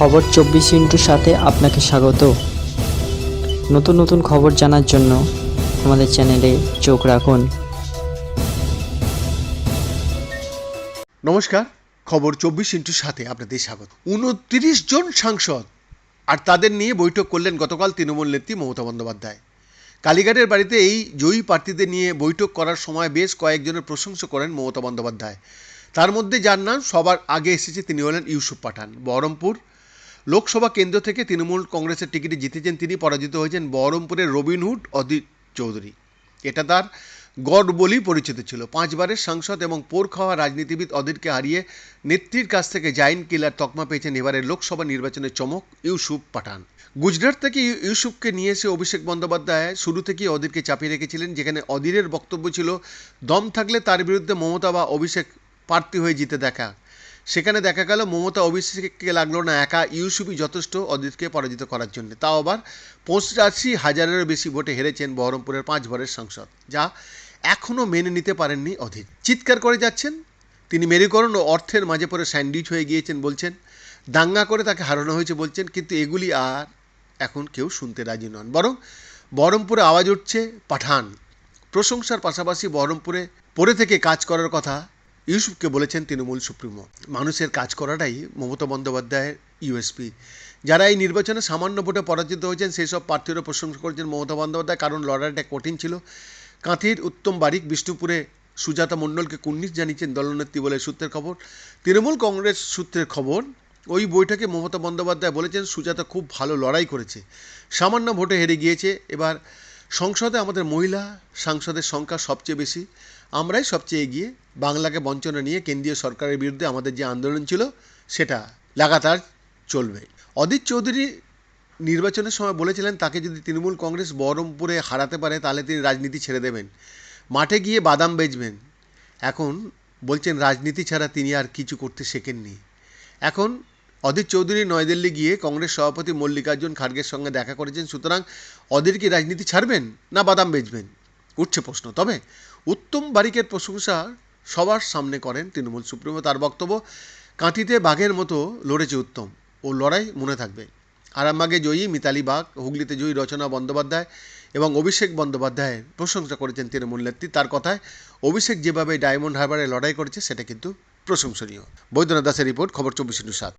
খবর চব্বিশ ইন্টুর সাথে আপনাকে স্বাগত। নতুন নতুন খবর জানার জন্য আমাদের চ্যানেলে চোখ রাখুন। নমস্কার, খবর চব্বিশ ইন্টুর সাথে আপনাদের স্বাগত। উনত্রিশ জন সাংসদ আর তাদের নিয়ে বৈঠক করলেন গতকাল তৃণমূল নেত্রী মমতা বন্দ্যোপাধ্যায়। কালীঘাটের বাড়িতে এই জয়ী প্রার্থীদের নিয়ে বৈঠক করার সময় বেশ কয়েকজনের প্রশংসা করেন মমতা বন্দ্যোপাধ্যায়। তার মধ্যে যার নাম সবার আগে এসেছে তিনি হলেন ইউসুফ পাঠান। বহরমপুর লোকসভা কেন্দ্র থেকে তৃণমূল কংগ্রেসের টিকিটে জিতেছেন তিনি, পরাজিত হয়েছেন বহরমপুরের রবিনহুড অদিত চৌধুরী। এটা তার গড বলেই পরিচিত ছিল। পাঁচবারের সাংসদ এবং পোর খাওয়া রাজনীতিবিদ অধীরকে হারিয়ে নেত্রীর কাছ থেকে জাইন কিলার তকমা পেয়েছেন এবারের লোকসভা নির্বাচনের চমক ইউসুফ পাঠান। গুজরাট থেকে ইউ- ইউসুফকে নিয়ে এসে অভিষেক বন্দ্যোপাধ্যায় শুরু থেকেই অধীরকে চাপিয়ে রেখেছিলেন, যেখানে অধীরের বক্তব্য ছিল, দম থাকলে তার বিরুদ্ধে মমতা বা অভিষেক প্রার্থী হয়ে জিতে দেখা। সেখানে দেখা গেল মমতা অভিষেককে লাগল না, একা ইউসুফই যথেষ্ট অদিতকে পরাজিত করার জন্য। তাও আবার পঁচাশি হাজারেরও বেশি ভোটে হেরেছেন বহরমপুরের পাঁচ ভরের সাংসদ, যা এখনও মেনে নিতে পারেননি অধীর। চিৎকার করে যাচ্ছেন, তিনি মেরুকরণ ও অর্থের মাঝে পড়ে স্যান্ডউইচ হয়ে গিয়েছেন বলছেন, দাঙ্গা করে তাকে হারানো হয়েছে বলছেন, কিন্তু এগুলি আর এখন কেউ শুনতে রাজি নন। বরং বহরমপুরে আওয়াজ উঠছে, পাঠান। প্রশংসার পাশাপাশি বহরমপুরে পড়ে থেকে কাজ করার কথা ইউসুফকে বলেছেন তৃণমূল সুপ্রিমো। মানুষের কাজ করাটাই মমতা বন্দ্যোপাধ্যায়ের ইউএসপি। যারা এই নির্বাচনে সামান্য ভোটে পরাজিত হয়েছেন, সেই সব প্রার্থীরও প্রশংসা করেছেন মমতা বন্দ্যোপাধ্যায়। কারণ লড়াইটা কঠিন ছিল। কাঁথির উত্তম বারিক বিষ্ণুপুরে সুজাতা মণ্ডলকে কুন্নিশ জানিয়েছেন দলনেত্রী বলে সূত্রের খবর। তৃণমূল কংগ্রেস সূত্রের খবর, ওই বৈঠকে মমতা বন্দ্যোপাধ্যায় বলেছেন, সুজাতা খুব ভালো লড়াই করেছে। সামান্য ভোটে হেরে গিয়েছে। এবার সংসদে আমাদের মহিলা সাংসদের সংখ্যা সবচেয়ে বেশি। আমরাই সবচেয়ে এগিয়ে। বাংলাকে বঞ্চনা নিয়ে কেন্দ্রীয় সরকারের বিরুদ্ধে আমাদের যে আন্দোলন ছিল, সেটা লাগাতার চলবে। অদিত চৌধুরী নির্বাচনের সময় বলেছিলেন, তাকে যদি তৃণমূল কংগ্রেস বহরমপুরে হারাতে পারে, তাহলে তিনি রাজনীতি ছেড়ে দেবেন। মাঠে গিয়ে বাদাম বেচবেন। এখন বলছেন, রাজনীতি ছাড়া তিনি আর কিছু করতে শেখেননি। এখন অধীর চৌধুরী নয়াদিল্লি গিয়ে কংগ্রেস সভাপতি মল্লিকার্জুন খার্গের সঙ্গে দেখা করেছেন। সুতরাং অধীর কি রাজনীতি ছাড়বেন না বাদাম বেচবেন? উঠছে প্রশ্ন। তবে উত্তম বারিকের প্রশংসা সবার সামনে করেন তৃণমূল সুপ্রিমো। তার বক্তব্য, কাঁথিতে বাঘের মতো লড়েছে উত্তম। ও লড়াই মনে থাকবে। আরামবাগে জয়ী মিতালি বাগ হুগলিতে জয়ী রচনা বন্দ্যোপাধ্যায় এবং অভিষেক বন্দ্যোপাধ্যায়ের প্রশংসা করেছেন তৃণমূল নেত্রী। তার কথায়, অভিষেক যেভাবে ডায়মন্ড হারবারে লড়াই করেছে, সেটা কিন্তু প্রশংসনীয়। বৈদ্যনাথ দাসের রিপোর্ট, খবর চব্বিশ সাত।